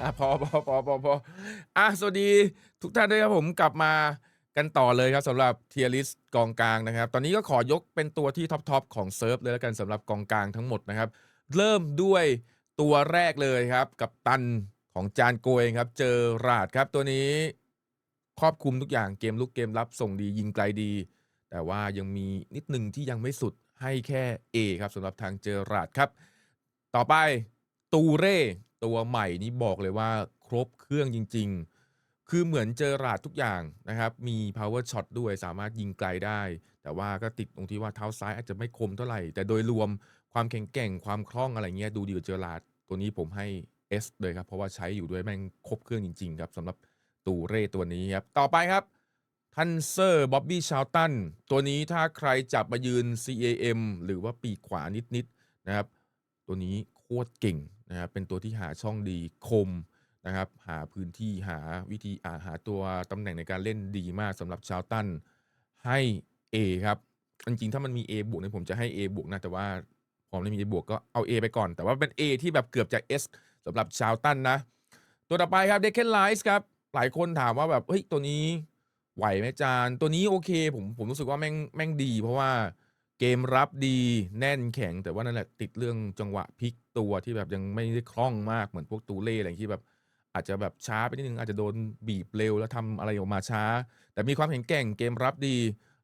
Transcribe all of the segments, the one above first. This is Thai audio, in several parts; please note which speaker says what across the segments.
Speaker 1: อะพอพอพอพอพออะสวัสดีทุกท่านด้วยครับผมกลับมากันต่อเลยครับสำหรับเทียริสกองกลางนะครับ ตอนนี้ก็ขอยกเป็นตัวที่ท็อปทอปของเซิร์ฟเลยแล้วกันสำหรับกองกลางทั้งหมดนะครับ เริ่มด้วยตัวแรกเลยครับ กับตันของจานโกยครับ เจอราดครับตัวนี้ครอบคลุมทุกอย่างเกมลุกเกมรับส่งดียิงไกลดี แต่ว่ายังมีนิดหนึ่งที่ยังไม่สุดให้แค่ A ครับสำหรับทางเจอราดครับ ต่อไปตูเร่ ตัวใหม่นี่บอกเลยว่าครบเครื่องจริง ๆ คือเหมือนเจอราดทุกอย่างนะครับ มี power shot ด้วยสามารถยิงไกลได้ แต่ว่าก็ติดตรงที่ว่าเท้าซ้ายอาจจะไม่คมเท่าไหร่ แต่โดยรวมความแข็งแกร่งความคล่องอะไรเงี้ยดูดีกว่าเจอราดตัวนี้ผมให้ S เลยครับ เพราะว่าใช้อยู่ด้วยแม่งครบเครื่องจริง ๆ ครับสำหรับตูเร่ตัวนี้ครับ ต่อไปครับทันเซอร์บ๊อบบี้ชาวตันตัวนี้ถ้าใครจับมายืน CAM หรือว่าปีกขวานิดๆนะครับ ตัวนี้โคตรเก่ง นะครับเป็นตัวที่หาช่องดีคมนะครับหาพื้นที่หาวิธีอาหาตัวตำแหน่งในการเล่นดีมากสำหรับชาวตันให้ A ครับจริงๆถ้ามันมี A บวกเนี่ยผมจะให้ A บวกนะแต่ว่าพอไม่มี A บวกก็เอา A ไปก่อน แต่ว่าเป็น A ที่แบบเกือบจะ S สำหรับชาวตันนะ ตัวต่อไปครับเดคเคนไลส์ครับหลายคนถามว่าแบบเฮ้ยตัวนี้ไหวไหมจานตัวนี้โอเค ผมผมรู้สึกว่าแม่งแม่งดี เพราะว่า เกมรับดีแน่นแข็งแต่ว่านั่นแหละติดเรื่องจังหวะพลิกตัวที่แบบยังไม่ได้คล่องมากเหมือนพวกตูเล่อะไรที่แบบ อาจจะแบบช้าไปนิดนึงอาจจะโดนบีบเร็วแล้วทำอะไรออกมาช้า แต่มีความแข็งแกร่งเกมรับดี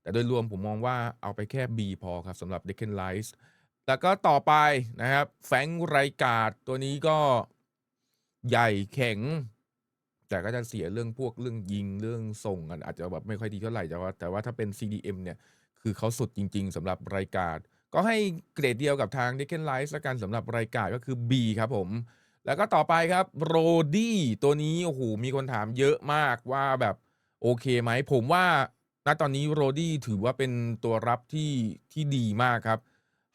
Speaker 1: แต่โดยรวมผมมองว่าเอาไปแค่ B พอครับสำหรับ d e c k a n l i g h แล้วก็ต่อไปนะครับแฟงไรกาดตัวนี้ก็ใหญ่แข็ง แต่ก็จะเสียเรื่องพวกเรื่องยิงเรื่องส่งอะอาจจะแบบไม่ค่อยดีเท่าไหร่แต่ว่าแต่ว่าถ้าเป็น CDM เนี่ย คือเขาสุดจริง ๆสำหรับรายการ ก็ให้เกรดเดียวกับทาง d e c k a n l i g h t ละกันสำหรับรายการก็คือ B ครับผม แล้วก็ต่อไปครับโรดี้ตัวนี้โอ้โหมีคนถามเยอะมากว่าแบบโอเคไหม ผมว่าณตอนนี้โรดี้ถือว่าเป็นตัวรับที่ที่ดีมากครับ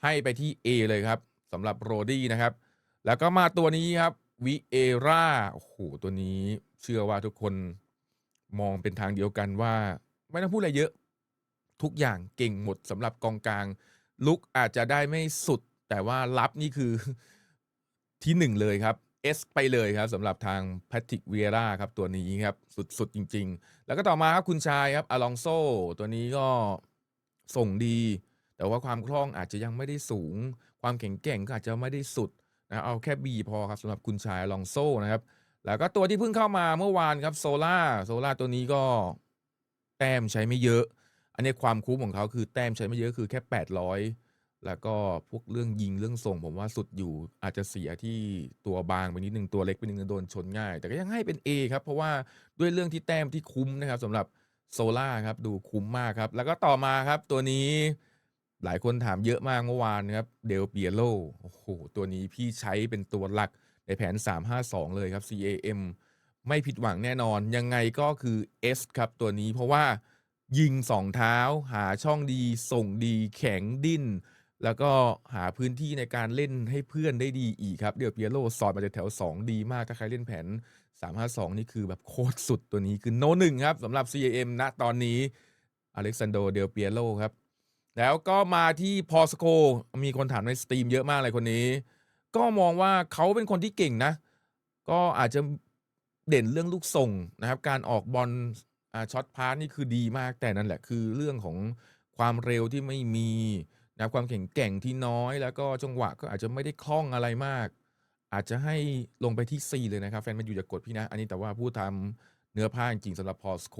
Speaker 1: ให้ไปที่ A เลยครับสำหรับโรดี้นะครับ แล้วก็มาตัวนี้ครับวิเอราโอ้โหตัวนี้เชื่อว่าทุกคนมองเป็นทางเดียวกันว่า ไม่ต้องพูดอะไรเยอะ ทุกอย่างเก่งหมดสำหรับกองกลาง ลุกอาจจะได้ไม่สุด แต่ว่ารับนี่คือที่หนึ่งเลยครับ S ไปเลยครับสำหรับทางแพทริกเวียร่าครับตัวนี้ครับสุดๆจริง ๆ แล้วก็ต่อมาครับคุณชายครับอลองโซตัวนี้ก็ส่งดี แต่ว่าความคล่องอาจจะยังไม่ได้สูง ความแข็งแกร่งก็อาจจะไม่ได้สุดนะเอาแค่ B พอครับสำหรับคุณชายอลองโซนะครับ แล้วก็ตัวที่เพิ่งเข้ามาเมื่อวานครับโซล่าโซล่าตัวนี้ก็แต้มใช้ไม่เยอะ อันนี้ความคุ้มของเขาคือแต้มใช้ไม่เยอะคือแค่ 800 แล้วก็พวกเรื่องยิงเรื่องส่ง ผมว่าสุดอยู่อาจจะเสียที่ตัวบางไปนิดนึงตัวเล็กไปนิดนึงโดนชนง่าย แต่ก็ยังให้เป็น A ครับ เพราะว่าด้วยเรื่องที่แต้มที่คุ้มนะครับสำหรับโซล่าครับดูคุ้มมากครับ แล้วก็ต่อมาครับตัวนี้หลายคนถามเยอะมากเมื่อวานครับเดลเปียโลโอ้โหตัวนี้พี่ใช้เป็นตัวหลักในแผน 352 เลยครับ CAM ไม่ผิดหวังแน่นอนยังไงก็คือ S ครับตัวนี้เพราะว่า ยิงสองเท้า หาช่องดีส่งดีแข็งดิ้น แล้วก็หาพื้นที่ในการเล่นให้เพื่อนได้ดีอีกครับ เดลเปียโลสอดมาจากแถว 2 ดีมากถ้าใครเล่นแผน 352 นี่คือแบบโคตรสุดตัวนี้คือโนหนึ่งครับสำหรับ CAM ณตอนนี้อเล็กซานโดเดลเปียโลครับ แล้วก็มาที่พอสโคมีคนถามในสตรีมเยอะมากเลยคนนี้ ก็มองว่าเขาเป็นคนที่เก่งนะ ก็อาจจะเด่นเรื่องลูกส่งนะครับ การออกบอล ช็อตพาสนี่คือดีมากแต่นั่นแหละคือเรื่องของความเร็วที่ไม่มีนะความแข็งแกร่งที่น้อย แล้วก็จังหวะก็อาจจะไม่ได้คล่องอะไรมาก อาจจะให้ลงไปที่ C เลยนะครับ แฟนแมนยูอย่ากดพี่นะ อันนี้แต่ว่าพูดทำเนื้อผ้าจริงสำหรับพอสโค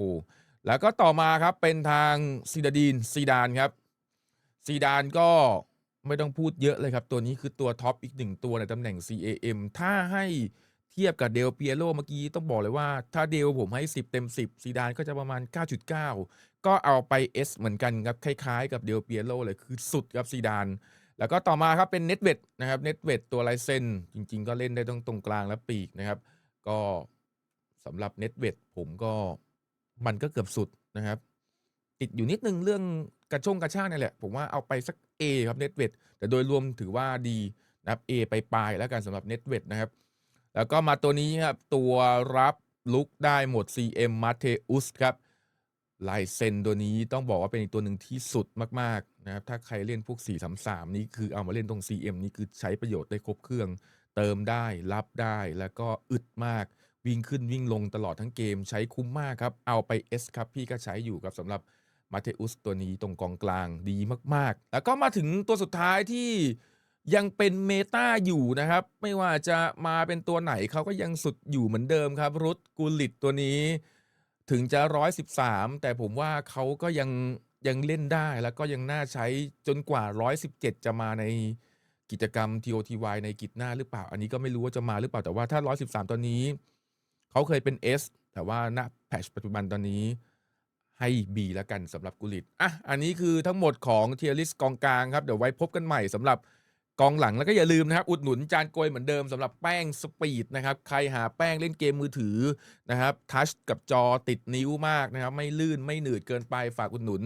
Speaker 1: แล้วก็ต่อมาครับเป็นทางซีดาดีนซีดานครับซีดานก็ไม่ต้องพูดเยอะเลยครับ ตัวนี้คือตัวท็อปอีกหนึ่งตัวในตำแหน่ง CAM ถ้าให้ ทียบกับเดลเปียโลเมื่อกี้ต้องบอกเลยว่าถ้าเดลผมให้ 10 เต็ม 10ซีดานก็จะประมาณ 9.9 ก็เอาไป S เหมือนกันครับคล้ายๆ กับเดลเปียโลเลยคือสุดครับซีดาน แล้วก็ต่อมาครับเป็นเน็ตเวดนะครับเน็ตเวดตัวลายเส้นจริง ๆ ก็เล่นได้ตรงตรงกลางและปีกนะครับ ก็สำหรับเน็ตเวดผมก็มันก็เกือบสุดนะครับ ติดอยู่นิดนึงเรื่องกระชงกระชากนี่แหละ ผมว่าเอาไปสัก A ครับเน็ตเวดแต่โดยรวมถือว่าดีนะครับ A ไปปลายแล้วกันสำหรับเน็ตเวดนะครับ แล้วก็มาตัวนี้ครับตัวรับลุกได้หมด CM มาเทอุสครับลายเซ็นตัวนี้ต้องบอกว่าเป็นอีกตัวหนึ่งที่สุดมากๆนะครับถ้าใครเล่นพวก 433 นี้คือเอามาเล่นตรง CM นี่คือใช้ประโยชน์ได้ครบเครื่อง เติมได้รับได้แล้วก็อึดมาก วิ่งขึ้นวิ่งลงตลอดทั้งเกมใช้คุ้มมากครับ เอาไป S ครับ พี่ก็ใช้อยู่ครับสำหรับ Matheus ตัวนี้ตรงกองกลางดีมากๆ แล้วก็มาถึงตัวสุดท้ายที่ ยังเป็นเมตาอยู่นะครับ ไม่ว่าจะมาเป็นตัวไหนเขาก็ยังสุดอยู่เหมือนเดิมครับ รุดกูลิตตัวนี้ ถึงจะ 113 แต่ผมว่าเขาก็ยังยังเล่นได้แล้วก็ยังน่าใช้จนกว่า 117 จะมาในกิจกรรม TOTY ในกิจหน้าหรือเปล่า อันนี้ก็ไม่รู้ว่าจะมาหรือเปล่าแต่ว่าถ้า 113ตัวนี้ เขาเคยเป็น S แต่ว่าณแพชปัจจุบันตอนนี้ให้ B แล้วกันสำหรับกุลิตอะอันนี้คือทั้งหมดของ Tier List กองกลางครับ เดี๋ยวไว้พบกันใหม่สำหรับ กองหลังแล้วก็อย่าลืมนะครับ อุดหนุนจานโกยเหมือนเดิมสำหรับแป้งสปีดนะครับ ใครหาแป้งเล่นเกมมือถือนะครับ ทัชกับจอติดนิ้วมากนะครับ ไม่ลื่นไม่หนืดเกินไปฝากอุดหนุน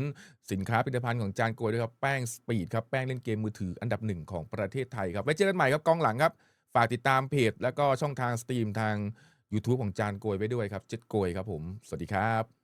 Speaker 1: สินค้าผลิตภัณฑ์ของจานโกยด้วยครับ แป้งสปีดครับ แป้งเล่นเกมมือถืออันดับหนึ่งของประเทศไทยครับไว้เจอกันใหม่ครับกองหลังครับ ฝากติดตามเพจ แล้วก็ช่องทางสตรีมทางยูทูบของจานโกยไว้ด้วยครับเจ็ดโกยครับผม สวัสดีครับ